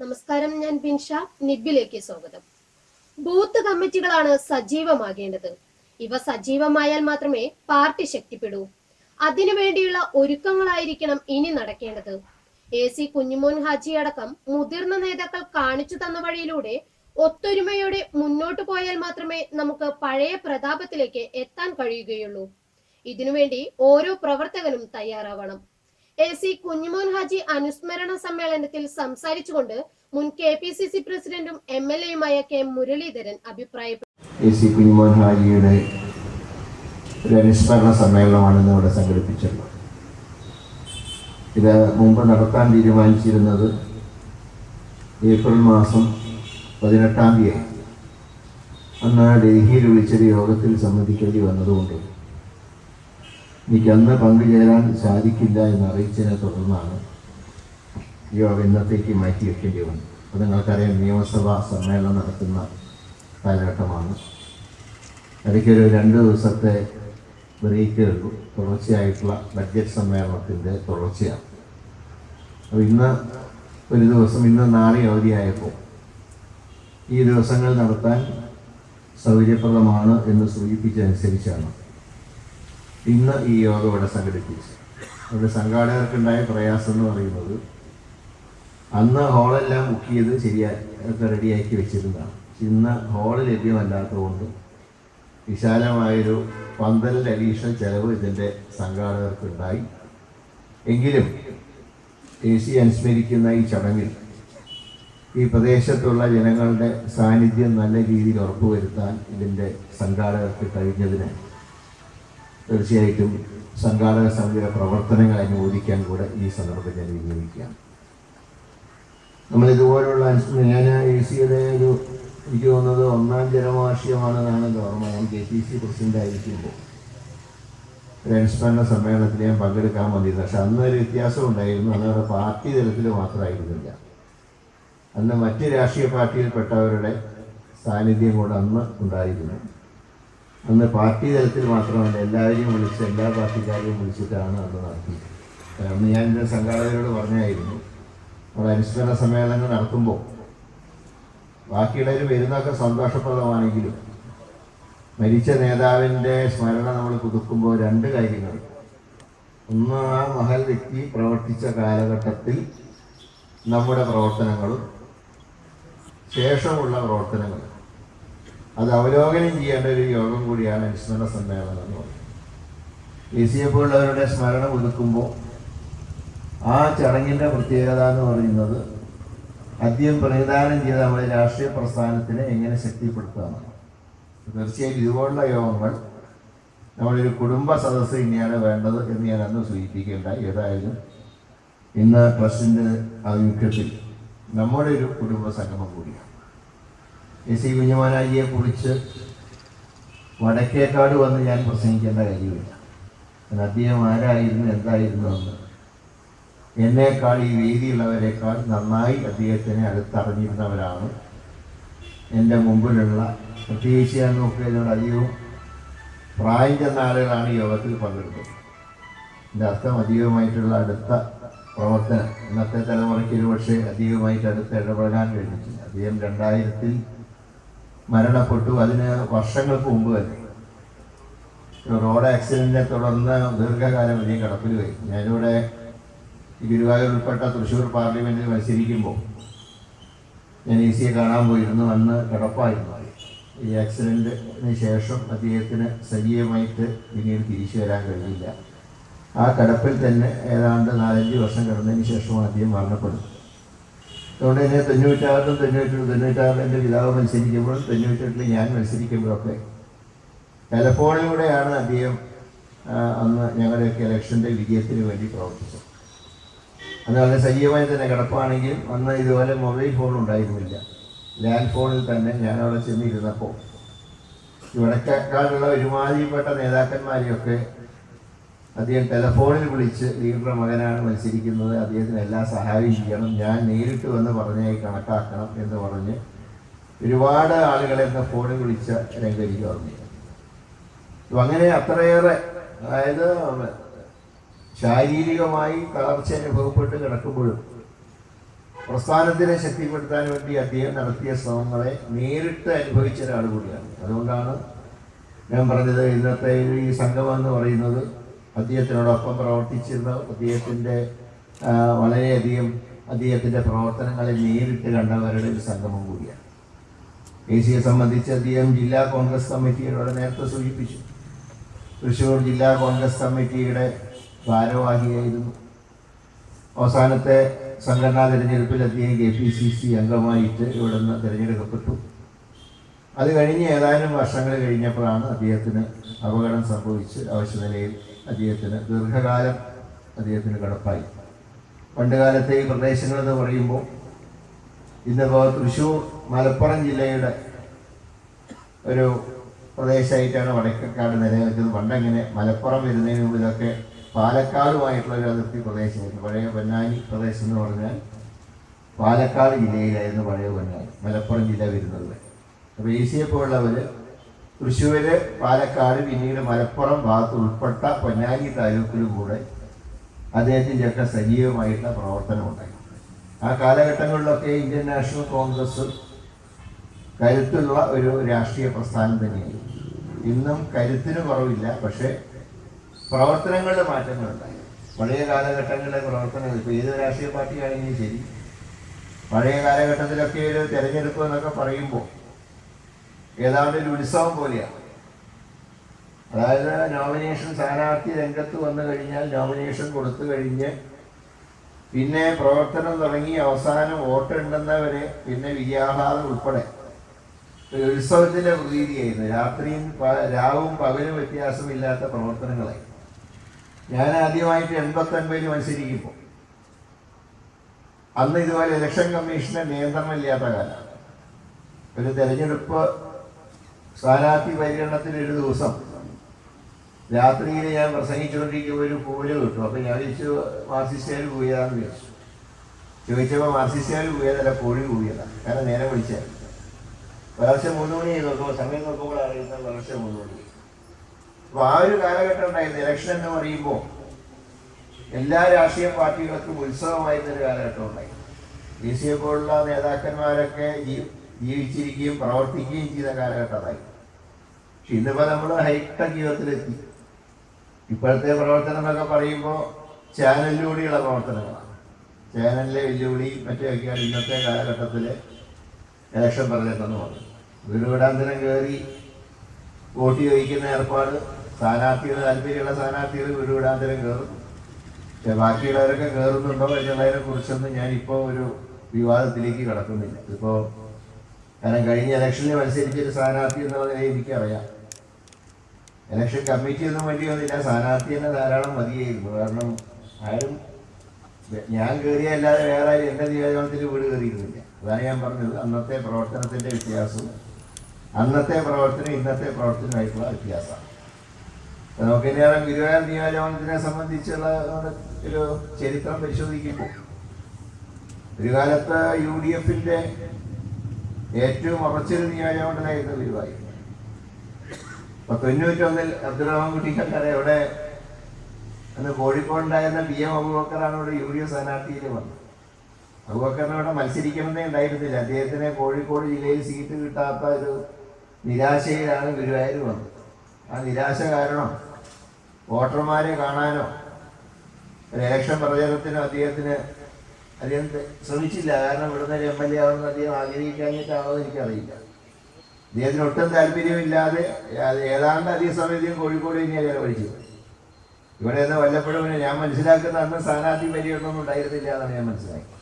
നമസ്കാരം ഞാൻ ബിൻഷ. നിബിലേക്ക് സ്വാഗതം. ബൂത്ത് കമ്മിറ്റികളാണ് സജീവമാകേണ്ടത്. ഇവ സജീവമായാൽ മാത്രമേ പാർട്ടി ശക്തിപ്പെടൂ. അതിനുവേണ്ടിയുള്ള ഒരുക്കങ്ങളായിരിക്കണം ഇനി നടക്കേണ്ടത്. എ സി കുഞ്ഞുമോൻ ഹാജി അടക്കം മുതിർന്ന നേതാക്കൾ കാണിച്ചു തന്ന വഴിയിലൂടെ ഒത്തൊരുമയോടെ മുന്നോട്ട് പോയാൽ മാത്രമേ നമുക്ക് പഴയ പ്രതാപത്തിലേക്ക് എത്താൻ കഴിയുകയുള്ളൂ. ഇതിനുവേണ്ടി ഓരോ പ്രവർത്തകനും തയ്യാറാവണം. എ സി കുഞ്ഞുമോൻ ഹാജി അനുസ്മരണ സമ്മേളനത്തിൽ സംസാരിച്ചുകൊണ്ട് മുൻ കെ പി സി സി പ്രസിഡന്റും എം എൽ എയുമായ കെ മുരളീധരൻ അഭിപ്രായപ്പെട്ടു. എ സി ഹാജിയുടെ ഒരു അനുസ്മരണ സമ്മേളനമാണ് ഇന്ന് ഇവിടെ സംഘടിപ്പിച്ചിട്ടുള്ളത്. ഇത് മുമ്പ് നടത്താൻ തീരുമാനിച്ചിരുന്നത് ഏപ്രിൽ മാസം പതിനെട്ടാം തീയതി അന്ന് ഡൽഹിയിൽ വിളിച്ചൊരു യോഗത്തിൽ സംബന്ധിക്കേണ്ടി വന്നതുകൊണ്ട് എനിക്ക് അന്ന് പങ്കുചേരാൻ സാധിക്കില്ല എന്ന് അറിയിച്ചതിനെ തുടർന്നാണ് യോഗ ഇന്നത്തേക്ക് മാറ്റി വയ്ക്കേണ്ടി വന്നു അത് നിങ്ങൾക്കറിയാം നിയമസഭാ സമ്മേളനം നടത്തുന്ന കാലഘട്ടമാണ്. ഇടയ്ക്കൊരു രണ്ട് ദിവസത്തെ ബ്രേക്കേ ഉള്ളൂ. തുടർച്ചയായിട്ടുള്ള ബഡ്ജറ്റ് സമ്മേളനത്തിന്റെ തുടർച്ചയാണ്. അപ്പോൾ ഇന്ന് ഒരു ദിവസം ഇന്ന് നാളെ അവധിയായപ്പോൾ ഈ ദിവസങ്ങൾ നടത്താൻ സൗകര്യപ്രദമാണ് എന്ന് സൂചിപ്പിച്ചതനുസരിച്ചാണ് ഇന്ന് ഈ യോഗം ഇവിടെ സംഘടിപ്പിച്ചു. അവിടെ സംഘാടകർക്കുണ്ടായ പ്രയാസം എന്ന് പറയുന്നത് അന്ന് ഹോളെല്ലാം ബുക്ക് ചെയ്ത് ശരിയാക്കി റെഡിയാക്കി വെച്ചിരുന്നതാണ്. ഇന്ന് ഹോൾ ലഭ്യമല്ലാത്തതുകൊണ്ട് വിശാലമായൊരു പന്തലിന്റെ അഡീഷണൽ ചെലവ് ഇതിന്റെ സംഘാടകർക്കുണ്ടായി. എങ്കിലും സി അനുസ്മരിക്കുന്ന ഈ ചടങ്ങിൽ ഈ പ്രദേശത്തുള്ള ജനങ്ങളുടെ സാന്നിധ്യം നല്ല രീതിയിൽ ഉറപ്പുവരുത്താൻ ഇതിന്റെ സംഘാടകർക്ക് കഴിഞ്ഞതിന് തീർച്ചയായിട്ടും സംഘാടക സമിതിയുടെ പ്രവർത്തനങ്ങൾ അനുമോദിക്കാൻ കൂടെ ഈ സന്ദർഭം ഞാൻ വിനിയോഗിക്കുകയാണ്. നമ്മൾ ഇതുപോലുള്ള ഞാൻ എ സിയുടെ ഒരു എനിക്ക് തോന്നുന്നത് ഒന്നാം ജനവാർഷികമാണെന്നാണ് ഓർമ്മ. ഞാൻ കെ പി സി പ്രസിഡന്റ് ആയിരിക്കുമ്പോൾ. ഒരു അനുസ്മരണ സമ്മേളനത്തിൽ ഞാൻ പങ്കെടുക്കാൻ വന്നിരുന്നു. പക്ഷെ അന്നൊരു വ്യത്യാസം ഉണ്ടായിരുന്നു. അന്ന് പാർട്ടി തലത്തിൽ മാത്രമായിരുന്നില്ല. അന്ന് മറ്റ് രാഷ്ട്രീയ പാർട്ടിയിൽപ്പെട്ടവരുടെ സാന്നിധ്യം കൂടെ അന്ന് ഉണ്ടായിരുന്നു. അന്ന് പാർട്ടി തലത്തിൽ മാത്രമല്ല എല്ലാവരെയും വിളിച്ച് എല്ലാ പാർട്ടിക്കാരെയും വിളിച്ചിട്ടാണ് അന്ന് നടത്തിയത് അന്ന് ഞാൻ എന്റെ സംഘാടകരോട് പറഞ്ഞായിരുന്നു നമ്മൾ അനുസ്മരണ സമ്മേളനങ്ങൾ നടത്തുമ്പോൾ ബാക്കിയുള്ളവർ വരുന്നതൊക്കെ സന്തോഷപ്രദമാണെങ്കിലും മരിച്ച നേതാവിന്റെ സ്മരണ നമ്മൾ പുതുക്കുമ്പോൾ രണ്ട് കാര്യങ്ങൾ. ഒന്ന് ആ മഹൽ വ്യക്തി പ്രവർത്തിച്ച കാലഘട്ടത്തിൽ നമ്മുടെ പ്രവർത്തനങ്ങളും ശേഷമുള്ള പ്രവർത്തനങ്ങൾ അത് അവലോകനം ചെയ്യേണ്ട ഒരു യോഗം കൂടിയാണ് അനുസ്മരണ സമ്മേളനം എന്ന് പറയുന്നത്. എ സി എഫ് ഉള്ളവരുടെ സ്മരണ പുതുക്കുമ്പോൾ ആ ചടങ്ങിന്റെ പ്രത്യേകത എന്ന് പറയുന്നത് ആദ്യം പ്രതിദാനം ചെയ്ത നമ്മുടെ രാഷ്ട്രീയ പ്രസ്ഥാനത്തിനെ എങ്ങനെ ശക്തിപ്പെടുത്താമെന്നാണ് തീർച്ചയായും ഇതുപോലുള്ള യോഗങ്ങൾ നമ്മളൊരു കുടുംബ സദസ്സ് ഇനിയാണ് വേണ്ടത് എന്ന് ഞാൻ അന്ന് സൂചിപ്പിക്കേണ്ട ഏതായാലും ഇന്ന് ട്രസ്റ്റിന്റെ ആഭിമുഖ്യത്തിൽ നമ്മുടെ ഒരു കുടുംബ സംഗമം കൂടിയാണ്. എ സി കുഞ്ഞുമാനാജിയെ കുറിച്ച് വടക്കേക്കാട് വന്ന് ഞാൻ പ്രസംഗിക്കേണ്ട കാര്യമില്ല. അദ്ദേഹം ആരായിരുന്നു എന്തായിരുന്നു എന്ന്. എന്നേക്കാൾ ഈ വേദിയുള്ളവരെക്കാൾ നന്നായി അദ്ദേഹത്തിനെ അടുത്തറിഞ്ഞിരുന്നവരാണ്. എന്റെ മുമ്പിലുള്ള പ്രത്യേകിച്ച് ഞാൻ നോക്കിയതിനോട് അധികവും പ്രായം ചെന്ന ആളുകളാണ് യോഗത്തിൽ പങ്കെടുത്തത്. എന്റെ അർത്ഥം അധികമായിട്ടുള്ള അടുത്ത പ്രവർത്തനം ഇന്നത്തെ തലമുറയ്ക്ക് ഒരു പക്ഷേ അധികമായിട്ട് അടുത്ത് ഇടപെടാൻ കഴിഞ്ഞിട്ടില്ല. അദ്ദേഹം രണ്ടായിരത്തിൽ മരണപ്പെട്ടു. അതിന് വർഷങ്ങൾക്ക് മുമ്പ് തന്നെ. റോഡ് ആക്സിഡന്റിനെ തുടർന്ന് ദീർഘകാലം വലിയ കിടപ്പിൽ പോയി ഞാനിവിടെ ഗുരുവായൂർ ഉൾപ്പെട്ട തൃശ്ശൂർ പാർലമെന്റിൽ മത്സരിക്കുമ്പോൾ ഞാൻ ഈ സിയെ കാണാൻ പോയിരുന്നു. അന്ന് കിടപ്പായിരുന്നു ഈ ആക്സിഡന്റിന് ശേഷം അദ്ദേഹത്തിന് സജീവമായിട്ട് പിന്നീട് തിരിച്ചു വരാൻ കഴിയില്ല ആ കിടപ്പിൽ തന്നെ ഏതാണ്ട് നാലഞ്ച് വർഷം കിടന്നതിന് ശേഷമാണ് അദ്ദേഹം മരണപ്പെടുന്നത്. അതുകൊണ്ട് തന്നെ തൊണ്ണൂറ്റാറിലും തൊണ്ണൂറ്റി തൊണ്ണൂറ്റാറിൽ എന്റെ പിതാവ് മത്സരിക്കുമ്പോഴും തൊണ്ണൂറ്റെട്ടിൽ ഞാൻ മത്സരിക്കുമ്പോഴൊക്കെ ടെലഫോണിലൂടെയാണ് അദ്ദേഹം അന്ന് ഞങ്ങളുടെയൊക്കെ ഇലക്ഷന്റെ വിജയത്തിന് വേണ്ടി പ്രവർത്തിച്ചത്. അന്ന് വളരെ സജീവമായി തന്നെ കിടപ്പാണെങ്കിലും അന്ന് ഇതുപോലെ മൊബൈൽ ഫോൺ ഉണ്ടായിരുന്നില്ല ലാൻഡ് ഫോണിൽ തന്നെ ഞാൻ അവിടെ ചെന്നിരുന്നപ്പോൾ ഇവിടക്കാളുള്ള ഒരുമാതിരിപ്പെട്ട നേതാക്കന്മാരെയൊക്കെ അദ്ദേഹം ടെലഫോണിൽ വിളിച്ച് ലീഡറുടെ മകനാണ് മത്സരിക്കുന്നത്. അദ്ദേഹത്തിന് എല്ലാ സഹായവും ചെയ്യണം. ഞാൻ നേരിട്ട് വന്ന് പറഞ്ഞായി കണക്കാക്കണം എന്ന് പറഞ്ഞ് ഒരുപാട് ആളുകളെ എന്നെ ഫോണിൽ വിളിച്ച രംഗരിക്ക് പറഞ്ഞു. അപ്പം അങ്ങനെ അത്രയേറെ അതായത് ശാരീരികമായി തളർച്ച അനുഭവപ്പെട്ട് കിടക്കുമ്പോഴും പ്രസ്ഥാനത്തിനെ ശക്തിപ്പെടുത്താൻ വേണ്ടി അദ്ദേഹം നടത്തിയ ശ്രമങ്ങളെ നേരിട്ട് അനുഭവിച്ച ഒരാൾ കൂടിയാണ്. അതുകൊണ്ടാണ് ഞാൻ പറഞ്ഞത് ഇന്നത്തെ ഈ സംഘമെന്ന് എന്ന് പറയുന്നത് അദ്ദേഹത്തിനോടൊപ്പം പ്രവർത്തിച്ചിരുന്ന അദ്ദേഹത്തിന്റെ വളരെയധികം അദ്ദേഹത്തിന്റെ പ്രവർത്തനങ്ങളെ നേരിട്ട് കണ്ടവരുടെ ഒരു സംഗമം കൂടിയാണ്. സിയെ സംബന്ധിച്ച് അദ്ദേഹം ജില്ലാ കോൺഗ്രസ് കമ്മിറ്റിയോട് നേരത്തെ സൂചിപ്പിച്ചു. തൃശ്ശൂർ ജില്ലാ കോൺഗ്രസ് കമ്മിറ്റിയുടെ ഭാരവാഹിയായിരുന്നു. അവസാനത്തെ സംഘടനാ തിരഞ്ഞെടുപ്പിൽ അദ്ദേഹം കെ പി സി സി അംഗമായിട്ട് ഇവിടുന്ന് തിരഞ്ഞെടുക്കപ്പെട്ടു. അത് കഴിഞ്ഞ് ഏതാനും വർഷങ്ങൾ കഴിഞ്ഞപ്പോഴാണ് അദ്ദേഹത്തിന് അപകടം സംഭവിച്ച് അവശനിലയിൽ അദ്ദേഹത്തിന് ദീർഘകാലം അദ്ദേഹത്തിന് കടപ്പായി. പണ്ടുകാലത്തെ ഈ പ്രദേശങ്ങൾ എന്ന് പറയുമ്പോൾ ഇന്നിപ്പോൾ തൃശ്ശൂർ മലപ്പുറം ജില്ലയുടെ ഒരു പ്രദേശമായിട്ടാണ് വടക്കക്കാട് നിലനിൽക്കുന്നത്. പണ്ടങ്ങനെ മലപ്പുറം വരുന്നതിന് മുമ്പ് ഇതൊക്കെ പാലക്കാടുമായിട്ടുള്ള ഒരു അതിർത്തി പ്രദേശമായിരുന്നു. പഴയ പൊന്നാനി പ്രദേശം എന്ന് പറഞ്ഞാൽ പാലക്കാട് ജില്ലയിലായിരുന്നു പഴയ പൊന്നാനി മലപ്പുറം ജില്ല വരുന്നത്. അപ്പോൾ എ സി തൃശ്ശൂര് പാലക്കാട് പിന്നീട് മലപ്പുറം ഭാഗത്ത് ഉൾപ്പെട്ട പൊന്നാനി താലൂക്കിലും കൂടെ അദ്ദേഹത്തിന്റെയൊക്കെ സജീവമായിട്ടുള്ള പ്രവർത്തനം ഉണ്ടായി ആ കാലഘട്ടങ്ങളിലൊക്കെ ഇന്ത്യൻ നാഷണൽ കോൺഗ്രസ് കരുത്തുള്ള ഒരു രാഷ്ട്രീയ പ്രസ്ഥാനം തന്നെയായിരുന്നു. ഇന്നും കരുത്തിന് കുറവില്ല പക്ഷേ പ്രവർത്തനങ്ങളുടെ മാറ്റങ്ങളുണ്ടായി. പഴയ കാലഘട്ടങ്ങളിലെ പ്രവർത്തനങ്ങൾ ഇപ്പോൾ ഏത് രാഷ്ട്രീയ പാർട്ടിയാണെങ്കിലും ശരി. പഴയ കാലഘട്ടത്തിലൊക്കെ ഒരു തെരഞ്ഞെടുപ്പ് എന്നൊക്കെ പറയുമ്പോൾ ഏതാണ്ട് ഒരു ഉത്സവം പോലെയാണ് അതായത് നോമിനേഷൻ സ്ഥാനാർത്ഥി രംഗത്ത് വന്നു കഴിഞ്ഞാൽ നോമിനേഷൻ കൊടുത്തു കഴിഞ്ഞ് പിന്നെ പ്രവർത്തനം തുടങ്ങി അവസാനം വോട്ടുണ്ടെന്നവരെ പിന്നെ വിജയാഹ്ലാദം ഉൾപ്പെടെ. ഒരു ഉത്സവത്തിന്റെ പ്രതീതിയായിരുന്നു. രാത്രിയും രാവും പകലും വ്യത്യാസമില്ലാത്ത പ്രവർത്തനങ്ങളായി ഞാൻ ആദ്യമായിട്ട് എൺപത്തൊൻപതിൽ മത്സരിക്കുമ്പോൾ അന്ന് ഇതുപോലെ ഇലക്ഷൻ കമ്മീഷന്റെ നിയന്ത്രണമില്ലാത്ത കാലമാണ് ഒരു തെരഞ്ഞെടുപ്പ് സ്ഥാനാർത്ഥി പരിഗണനത്തിൽ ഒരു ദിവസം. രാത്രിയിൽ ഞാൻ പ്രസംഗിച്ചുകൊണ്ടിരിക്കുമ്പോൾ ഒരു പൂൽ കിട്ടും. അപ്പം ഞാൻ ചോദിച്ചു മാർസിസ്റ്റുകാർ പോയതാന്ന് ചോദിച്ചു. ചോദിച്ചപ്പോൾ മാർസിസ്റ്റുകാർ പോയതല്ല കോഴി പോയതാണ് കാരണം നേരെ വിളിച്ചാൽ പുലർച്ചെ മൂന്ന് മണി നോക്കുമ്പോൾ സമയം നോക്കുമ്പോൾ അറിയുന്ന പുലർച്ചെ മൂന്ന് മണി. അപ്പോൾ ആ ഒരു കാലഘട്ടം ഉണ്ടായിരുന്നു. ഇലക്ഷൻ എന്ന് പറയുമ്പോൾ എല്ലാ രാഷ്ട്രീയ പാർട്ടികൾക്കും ഉത്സവമായിരുന്ന ഒരു കാലഘട്ടം ഉണ്ടായി ഡി സി എ പോലുള്ള നേതാക്കന്മാരൊക്കെ ജീ- ജീവിച്ചിരിക്കുകയും പ്രവർത്തിക്കുകയും ചെയ്ത കാലഘട്ടമായി. പക്ഷെ ഇന്നിപ്പോൾ നമ്മൾ ഹൈടെക് ജീവിതത്തിലെത്തി. ഇപ്പോഴത്തെ പ്രവർത്തനം എന്നൊക്കെ പറയുമ്പോൾ ചാനലിലൂടെയുള്ള പ്രവർത്തനങ്ങളാണ്. ചാനലിലെ വെല്ലുവിളി മറ്റൊക്കെയാണ് ഇന്നത്തെ കാലഘട്ടത്തിലെ ഇലക്ഷൻ പറഞ്ഞിട്ടെന്ന് പറഞ്ഞു വീട് വീടാന്തരം കയറി വോട്ട് ചോദിക്കുന്ന ഏർപ്പാട് സ്ഥാനാർത്ഥികൾ താല്പര്യമുള്ള സ്ഥാനാർത്ഥികൾ വീട് വീടാന്തരം കയറും. പക്ഷെ ബാക്കിയുള്ളവരൊക്കെ കയറുന്നുണ്ടോ എന്നുള്ളതിനെ കുറിച്ചൊന്നും ഞാനിപ്പോൾ ഒരു വിവാദത്തിലേക്ക് കടക്കുന്നില്ല. ഇപ്പോൾ കാരണം കഴിഞ്ഞ ഇലക്ഷനിൽ മത്സരിച്ചൊരു സ്ഥാനാർത്ഥി എന്നുള്ള നിലയിൽ എനിക്കറിയാം. ഇലക്ഷൻ കമ്മിറ്റി ഒന്നും വേണ്ടി വന്നില്ല സ്ഥാനാർത്ഥി തന്നെ ധാരാളം മതിയായിരുന്നു. കാരണം ആരും ഞാൻ കയറിയല്ലാതെ വേറെ ആരും എന്റെ നിയോജനത്തിൽ വീട് കയറിയിരുന്നില്ല അതാണ് ഞാൻ പറഞ്ഞത്. അന്നത്തെ പ്രവർത്തനത്തിന്റെ വ്യത്യാസവും അന്നത്തെ പ്രവർത്തനം ഇന്നത്തെ പ്രവർത്തനമായിട്ടുള്ള വ്യത്യാസമാണ്. നമുക്ക് ഇനി അറിയാം ഗുരുവായൂർ നിയോജനത്തിനെ സംബന്ധിച്ചുള്ള ഒരു ചരിത്രം പരിശോധിക്കുമ്പോൾ ഒരു കാലത്ത് യു ഡി എഫിന്റെ ഏറ്റവും ഉറച്ചൊരു നിയോജകമണ്ഡലമായിരുന്നു ഗുരുവായൂർ അപ്പൊ തൊണ്ണൂറ്റൊന്നിൽ അബ്ദുറഹ്മാൻ കുട്ടിക്കല്ലാതെ ഇവിടെ അന്ന് കോഴിക്കോടുണ്ടായിരുന്ന ബി എം അബൂബക്കറാണ് ഇവിടെ യു ഡി എഫ് സ്ഥാനാർത്ഥിയിൽ വന്നത്. അബൂബക്കറിന് ഇവിടെ മത്സരിക്കണമെന്നേ ഉണ്ടായിരുന്നില്ല. അദ്ദേഹത്തിന് കോഴിക്കോട് ജില്ലയിൽ സീറ്റ് കിട്ടാത്ത ഒരു നിരാശയിലാണ് ഗുരുവായൂർ വന്നത്. ആ നിരാശ കാരണം വോട്ടർമാരെ കാണാനോ ഒരു ഇലക്ഷൻ പ്രചരണത്തിനോ അദ്ദേഹത്തിന് അദ്ദേഹം ശ്രമിച്ചില്ല. കാരണം ഇവിടുന്ന് ഒരു എം എൽ എ ആവുന്ന അദ്ദേഹം ആഗ്രഹിക്കാഞ്ഞിട്ടാണോ എനിക്കറിയില്ല. അദ്ദേഹത്തിന് ഒട്ടും താല്പര്യമില്ലാതെ ഏതാണ്ട് അധിക സമയത്തും കോഴിക്കോട് തന്നെയാണ് ചെലവഴിച്ചത് ഇവിടെ നിന്ന് വല്ലപ്പോഴും ഞാൻ മനസ്സിലാക്കുന്ന അന്ന് സ്ഥാനാർത്ഥി പരിഗണനൊന്നും ഉണ്ടായിരുന്നില്ല എന്നാണ് ഞാൻ മനസ്സിലാക്കി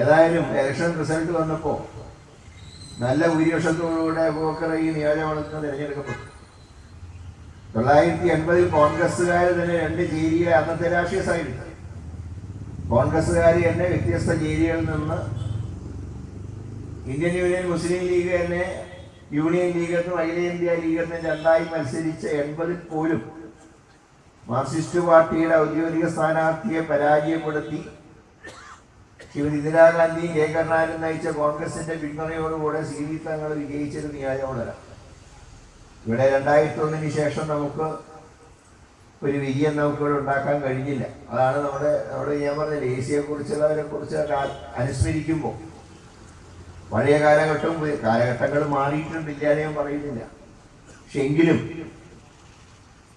ഏതായാലും ഇലക്ഷൻ റിസൾട്ട് വന്നപ്പോൾ നല്ല ഭൂരിപക്ഷത്തോടുകൂടെ ബോക്കർ ഈ നിയോജകമണ്ഡലത്തിൽ തിരഞ്ഞെടുക്കപ്പെട്ടു. തൊള്ളായിരത്തി എൺപതിൽ കോൺഗ്രസ്സുകാർ തന്നെ രണ്ട് ചേരിയെ അന്നത്തെ രാഷ്ട്രീയ സൈഡ് കോൺഗ്രസ്സുകാർ തന്നെ വ്യത്യസ്ത ചേരികളിൽ നിന്ന് ഇന്ത്യൻ യൂണിയൻ മുസ്ലിം ലീഗ് തന്നെ യൂണിയൻ ലീഗ് എന്നും അഖിലേന്ത്യാ ലീഗ് എന്നും രണ്ടായി മത്സരിച്ച എൺപതിൽ പോലും മാർക്സിസ്റ്റ് പാർട്ടിയുടെ ഔദ്യോഗിക സ്ഥാനാർത്ഥിയെ പരാജയപ്പെടുത്തി. ശ്രീമതി ഇന്ദിരാഗാന്ധിയും കെ കരുണാകരൻ നയിച്ച കോൺഗ്രസിന്റെ പിന്തുണയോടുകൂടെ സി വി തങ്ങൾ വിജയിച്ചത് നിയോജകമണ്ഡലം ഇവിടെ രണ്ടായിരത്തി ഒന്നിന് ശേഷം നമുക്ക് ഒരു വിജയം നമുക്കിവിടെ ഉണ്ടാക്കാൻ കഴിഞ്ഞില്ല. അതാണ് നമ്മുടെ നമ്മുടെ ഞാൻ പറഞ്ഞ ദേശീയെ കുറിച്ചുള്ളവരെ കുറിച്ച് അനുസ്മരിക്കുമ്പോൾ. പഴയ കാലഘട്ടം കാലഘട്ടങ്ങൾ മാറിയിട്ടുണ്ട് ഞാൻ പറയുന്നില്ല. പക്ഷെ എങ്കിലും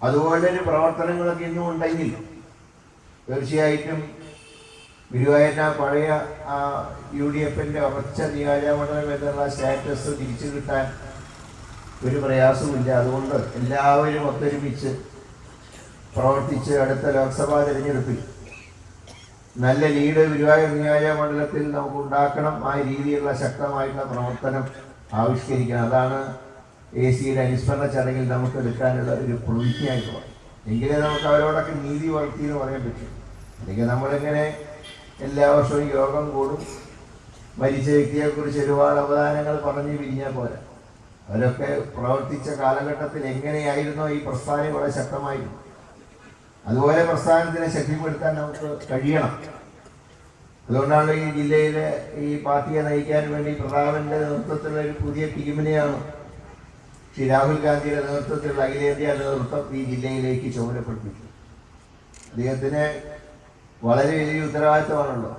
അതുപോലൊരു പ്രവർത്തനങ്ങളൊക്കെ ഇന്നും ഉണ്ടെങ്കിൽ തീർച്ചയായിട്ടും ഗുരുവായൂരിന് ആ പഴയ ആ യു ഡി എഫിന്റെ ഉറച്ച നിയോജകമണ്ഡലം എന്നുള്ള സ്റ്റാറ്റസ് തിരിച്ചു കിട്ടാൻ ഒരു പ്രയാസവുമില്ല. അതുകൊണ്ട് എല്ലാവരും ഒത്തൊരുമിച്ച് പ്രവർത്തിച്ച് അടുത്ത ലോക്സഭാ തിരഞ്ഞെടുപ്പിൽ നല്ല ലീഡ് ഗുരുവായൂർ നിയോജക മണ്ഡലത്തിൽ നമുക്ക് ഉണ്ടാക്കണം ആ രീതിയിലുള്ള ശക്തമായിട്ടുള്ള പ്രവർത്തനം ആവിഷ്കരിക്കണം. അതാണ് എ സിയുടെ അനുസ്മരണ ചടങ്ങിൽ നമുക്ക് എടുക്കാനുള്ള ഒരു പ്രതിജ്ഞയായിട്ട് പറയും എങ്കിലേ നമുക്ക് അവരോടൊക്കെ നീതി വളർത്തി എന്ന് പറയാൻ പറ്റും. അല്ലെങ്കിൽ നമ്മളിങ്ങനെ എല്ലാ വർഷവും യോഗം കൂടും. മരിച്ച വ്യക്തിയെക്കുറിച്ച് ഒരുപാട് അവദാനങ്ങൾ പറഞ്ഞ് പിരിഞ്ഞാൽ പോരാ. അവരൊക്കെ പ്രവർത്തിച്ച കാലഘട്ടത്തിൽ എങ്ങനെയായിരുന്നോ ഈ പ്രസ്ഥാനം ഇവിടെ ശക്തമായിരുന്നു. അതുപോലെ പ്രസ്ഥാനത്തിനെ ശക്തിപ്പെടുത്താൻ നമുക്ക് കഴിയണം. അതുകൊണ്ടാണ് ഈ ജില്ലയിലെ ഈ പാർട്ടിയെ നയിക്കാൻ വേണ്ടി പ്രതാപന്റെ നേതൃത്വത്തിലുള്ള ഒരു പുതിയ ടീമിനെയാണ് ശ്രീ രാഹുൽ ഗാന്ധിയുടെ നേതൃത്വത്തിലുള്ള അഖിലേന്ത്യാ നേതൃത്വം ഈ ജില്ലയിലേക്ക് ചുമതലപ്പെടുത്തിച്ചു അദ്ദേഹത്തിന് വളരെ വലിയ ഉത്തരവാദിത്തമാണല്ലോ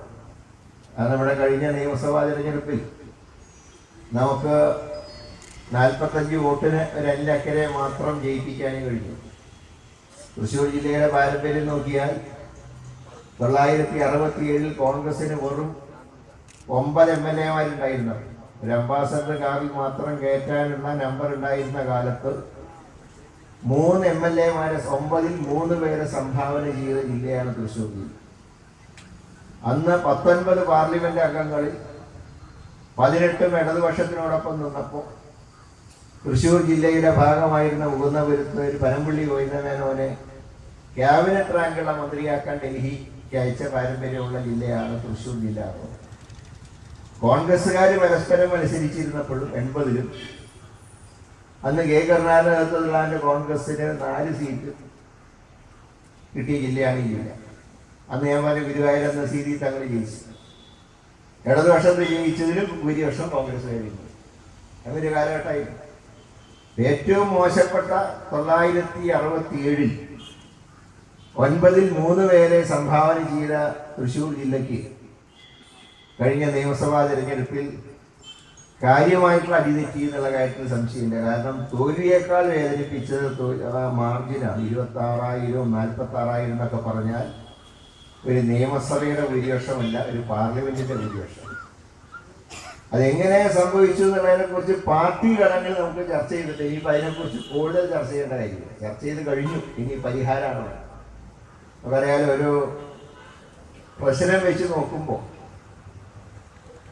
കാരണം ഇവിടെ കഴിഞ്ഞ നിയമസഭാ തിരഞ്ഞെടുപ്പിൽ നമുക്ക് നാൽപ്പത്തഞ്ച് വോട്ടിന് ഒരു അഞ്ചക്കരെ മാത്രം ജയിപ്പിക്കാനേ കഴിഞ്ഞു. തൃശ്ശൂർ ജില്ലയുടെ പാരമ്പര്യം നോക്കിയാൽ തൊള്ളായിരത്തി അറുപത്തി ഏഴിൽ കോൺഗ്രസിന് വെറും ഒമ്പത് എം എൽ എമാരുണ്ടായിരുന്നു ഒരു അംബാസഡർ കാറിൽ മാത്രം കയറ്റാനുള്ള നമ്പർ ഉണ്ടായിരുന്ന കാലത്ത് മൂന്ന് എം എൽ എമാരെ ഒമ്പതിൽ മൂന്ന് പേരെ സംഭാവന ചെയ്ത ജില്ലയാണ് തൃശ്ശൂർ ജില്ല. അന്ന് പത്തൊൻപത് പാർലമെന്റ് അംഗങ്ങളിൽ പതിനെട്ടും ഇടതുപക്ഷത്തിനോടൊപ്പം നിന്നപ്പോൾ തൃശ്ശൂർ ജില്ലയുടെ ഭാഗമായിരുന്ന മുകുന്നപുരത്ത് ഒരു പനമ്പള്ളി ഗോവിന്ദമേനോനെ ക്യാബിനറ്റ് റാങ്കുള്ള മന്ത്രിയാക്കാൻ ഡൽഹിക്ക് അയച്ച പാരമ്പര്യമുള്ള ജില്ലയാണ് തൃശ്ശൂർ ജില്ല. കോൺഗ്രസ്സുകാർ പരസ്പരം മത്സരിച്ചിരുന്നപ്പോഴും എൺപതിലും അന്ന് കെ കരുണാകരൻ നേതൃത്വത്തിലുള്ള കോൺഗ്രസിന് നാല് സീറ്റ് കിട്ടിയ ജില്ലയാണ് ഈ ജില്ല. അന്ന് ഞാൻ പറഞ്ഞ ഗുരുവായൂർ എന്ന സീറ്റിൽ തങ്ങൾ ജയിച്ചു. ഇടതുപക്ഷത്ത് ജയിച്ചതിലും ഭൂരിപക്ഷം കോൺഗ്രസ്സുകാരും അങ്ങനെ ഒരു കാലഘട്ടമായിരുന്നു. ഏറ്റവും മോശപ്പെട്ട തൊള്ളായിരത്തി അറുപത്തി ഏഴിൽ ഒൻപതിൽ മൂന്ന് പേരെ സംഭാവന ചെയ്ത തൃശൂർ ജില്ലയ്ക്ക് കഴിഞ്ഞ നിയമസഭാ തിരഞ്ഞെടുപ്പിൽ കാര്യമായിട്ടുള്ള അടിതെറ്റി എന്നുള്ള കാര്യത്തിൽ സംശയമില്ല. കാരണം തോൽവിയേക്കാൾ വേദനിപ്പിച്ചത് മാർജിനാണ് ഇരുപത്തി ആറായിരവും നാൽപ്പത്തി ആറായിരം എന്നൊക്കെ പറഞ്ഞാൽ ഒരു നിയമസഭയുടെ ഭൂരിപക്ഷമല്ല ഒരു പാർലമെന്റിന്റെ ഭൂരിപക്ഷം. അതെങ്ങനെ സംഭവിച്ചു എന്നുള്ളതിനെ കുറിച്ച് പാർട്ടി ഘടകങ്ങൾ നമുക്ക് ചർച്ച ചെയ്തിട്ട് ഇനിയിപ്പോൾ അതിനെക്കുറിച്ച് കൂടുതൽ ചർച്ച ചെയ്യേണ്ട കാര്യമില്ല ചർച്ച ചെയ്ത് കഴിഞ്ഞു. ഇനി പരിഹാരമാണ്. നമുക്കറിയാലോ ഒരു പ്രശ്നം വെച്ച് നോക്കുമ്പോൾ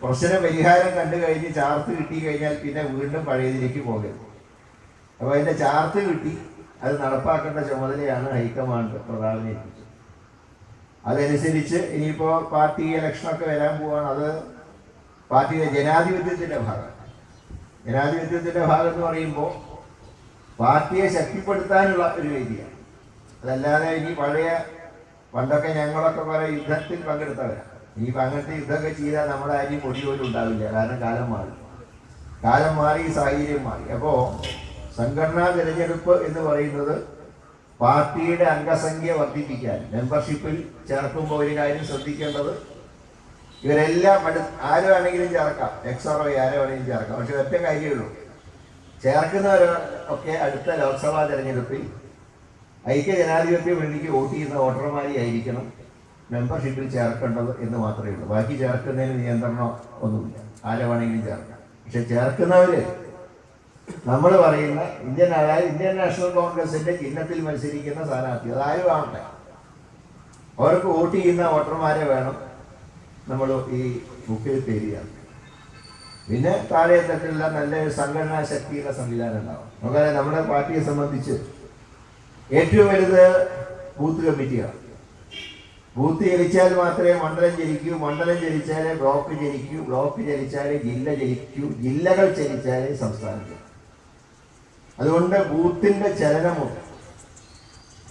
പ്രശ്ന പരിഹാരം കണ്ടു കഴിഞ്ഞ് ചാർത്ത് കിട്ടി കഴിഞ്ഞാൽ പിന്നെ വീണ്ടും പഴയതിലേക്ക് പോകരുത്. അപ്പോൾ അതിന്റെ ചാർത്ത് കിട്ടി അത് നടപ്പാക്കേണ്ട ചുമതലയാണ് ഹൈക്കമാൻഡ് പ്രധാനം ഏൽപ്പിച്ചത് അതനുസരിച്ച് ഇനിയിപ്പോൾ പാർട്ടി ഇലക്ഷനൊക്കെ വരാൻ പോവാണ്. അത് പാർട്ടിയുടെ ജനാധിപത്യത്തിന്റെ ഭാഗം. ജനാധിപത്യത്തിന്റെ ഭാഗം എന്ന് പറയുമ്പോൾ പാർട്ടിയെ ശക്തിപ്പെടുത്താനുള്ള ഒരു വേദിയാണ്. അതല്ലാതെ ഇനി പഴയ പണ്ടൊക്കെ ഞങ്ങളൊക്കെ പല യുദ്ധത്തിൽ പങ്കെടുത്തവരാണ് ഇനിയിപ്പോൾ അങ്ങനത്തെ യുദ്ധമൊക്കെ ചെയ്താൽ നമ്മുടെ ആരും പൊടി പോലും ഉണ്ടാവില്ല. കാരണം കാലം മാറി. കാലം മാറി സാഹചര്യം മാറി. അപ്പോൾ സംഘടനാ തിരഞ്ഞെടുപ്പ് എന്ന് പറയുന്നത് പാർട്ടിയുടെ അംഗസംഖ്യ വർദ്ധിപ്പിക്കാൻ മെമ്പർഷിപ്പിൽ ചേർക്കുമ്പോൾ ഒരു കാര്യം ശ്രദ്ധിക്കേണ്ടത് ഇവരെല്ലാം അടു ആര് വേണമെങ്കിലും ചേർക്കാം. എക്സോറോ ആരെ വേണമെങ്കിലും ചേർക്കാം. പക്ഷെ ഒറ്റ കാര്യമേ ഉള്ളൂ. ചേർക്കുന്നവർ ഒക്കെ അടുത്ത ലോക്സഭാ തെരഞ്ഞെടുപ്പിൽ ഐക്യ ജനാധിപത്യ മുന്നണിക്ക് വോട്ട് ചെയ്യുന്ന വോട്ടർമാരെ ആയിരിക്കണം മെമ്പർഷിപ്പിൽ ചേർക്കേണ്ടത് എന്ന് മാത്രമേ ഉള്ളൂ. ബാക്കി ചേർക്കുന്നതിന് നിയന്ത്രണം ഒന്നുമില്ല. ആരെ വേണമെങ്കിലും ചേർക്കാം. പക്ഷെ ചേർക്കുന്നവര് നമ്മൾ പറയുന്ന ഇന്ത്യൻ അതായത് ഇന്ത്യൻ നാഷണൽ കോൺഗ്രസിന്റെ ചിഹ്നത്തിൽ മത്സരിക്കുന്ന സ്ഥാനാർത്ഥി അതായത് ആവട്ടെ അവർക്ക് വോട്ട് ചെയ്യുന്ന വോട്ടർമാരെ വേണം. നമ്മൾ ഈ ബുക്കിൽ ചേർക്കാൻ പിന്നെ താഴെ തട്ടിലുള്ള നല്ല സംഘടനാ ശക്തിയുള്ള സംവിധാനം ഉണ്ടാവും. നമുക്കറിയാം നമ്മുടെ പാർട്ടിയെ സംബന്ധിച്ച് ഏറ്റവും വലുത് ബൂത്ത് കമ്മിറ്റിയാണ്. ബൂത്ത് ജനിച്ചാൽ മാത്രമേ മണ്ഡലം ജനിക്കൂ മണ്ഡലം ജനിച്ചാലേ ബ്ലോക്ക് ജനിക്കൂ ബ്ലോക്ക് ജനിച്ചാലേ ജില്ല ജനിക്കൂ ജില്ലകൾ ജനിച്ചാലേ സംസ്ഥാനം ജനിക്കും. അതുകൊണ്ട് ബൂത്തിന്റെ ചലനമുണ്ട്.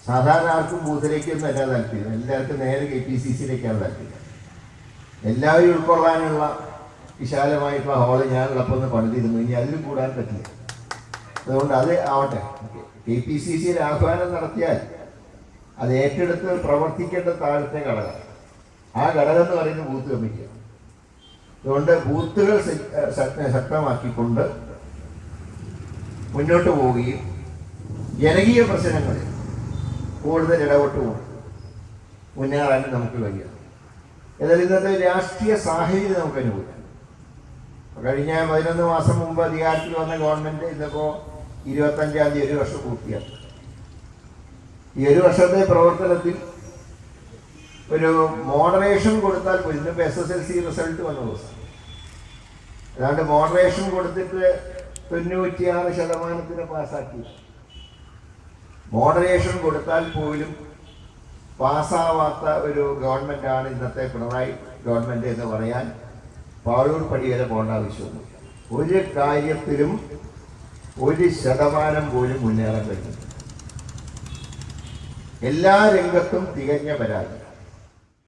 സാധാരണ ആർക്കും ബൂത്തിലേക്കൊന്നും അല്ല താല്പര്യം. എല്ലാവർക്കും നേരെ കെ പി സി സിയിലേക്കാണ് താല്പര്യം. എല്ലാവരും ഉൾക്കൊള്ളാനുള്ള വിശാലമായിട്ടുള്ള ഹോൾ ഞാനുള്ളപ്പോൾ ഇളപ്പൊന്ന് പണിതിരുന്നു. ഇനി അതിലും കൂടാൻ പറ്റില്ല. അതുകൊണ്ട് അത് ആവട്ടെ. കെ പി സി സിയിൽ ആഹ്വാനം നടത്തിയാൽ അത് ഏറ്റെടുത്ത് പ്രവർത്തിക്കേണ്ട താഴത്തെ ഘടകം. ആ ഘടകം എന്ന് പറയുന്നത് ബൂത്ത് കമ്മിറ്റിയാണ് അതുകൊണ്ട് ബൂത്തുകൾ ശക്തമാക്കിക്കൊണ്ട് മുന്നോട്ട് പോവുകയും ജനകീയ പ്രശ്നങ്ങളിൽ കൂടുതൽ ഇടപെട്ടുകൊണ്ട് മുന്നേറാനും നമുക്ക് കഴിയണം. എന്നാൽ ഇന്നത്തെ രാഷ്ട്രീയ സാഹചര്യം നമുക്ക് അനുഭവിക്കാം കഴിഞ്ഞ പതിനൊന്ന് മാസം മുമ്പ് അധികാരത്തിൽ വന്ന ഗവൺമെന്റ് ഇന്നിപ്പോ ഇരുപത്തഞ്ചാം തീയതി ഒരു വർഷം പൂർത്തിയാക്കി. ഈ ഒരു വർഷത്തെ പ്രവർത്തനത്തിൽ ഒരു മോഡറേഷൻ കൊടുത്താൽ പോലും ഇന്നിപ്പോ S S L C result വന്ന ദിവസം. അതാണ്ട് മോഡറേഷൻ കൊടുത്തിട്ട് തൊണ്ണൂറ്റിയാറ് ശതമാനത്തിന് പാസ്സാക്കി. മോഡറേഷൻ കൊടുത്താൽ പോലും പാസ്സാവാത്ത ഒരു ഗവൺമെന്റാണ് ഇന്നത്തെ പിണറായി ഗവൺമെന്റ് എന്ന് പറയാൻ പാഴൂർ പടി വരെ പോകേണ്ട ആവശ്യമൊന്നുമില്ല ഒരു കാര്യത്തിലും ഒരു ശതമാനം പോലും മുന്നേറാൻ കഴിയും എല്ലാ രംഗത്തും തികഞ്ഞ പരാജയം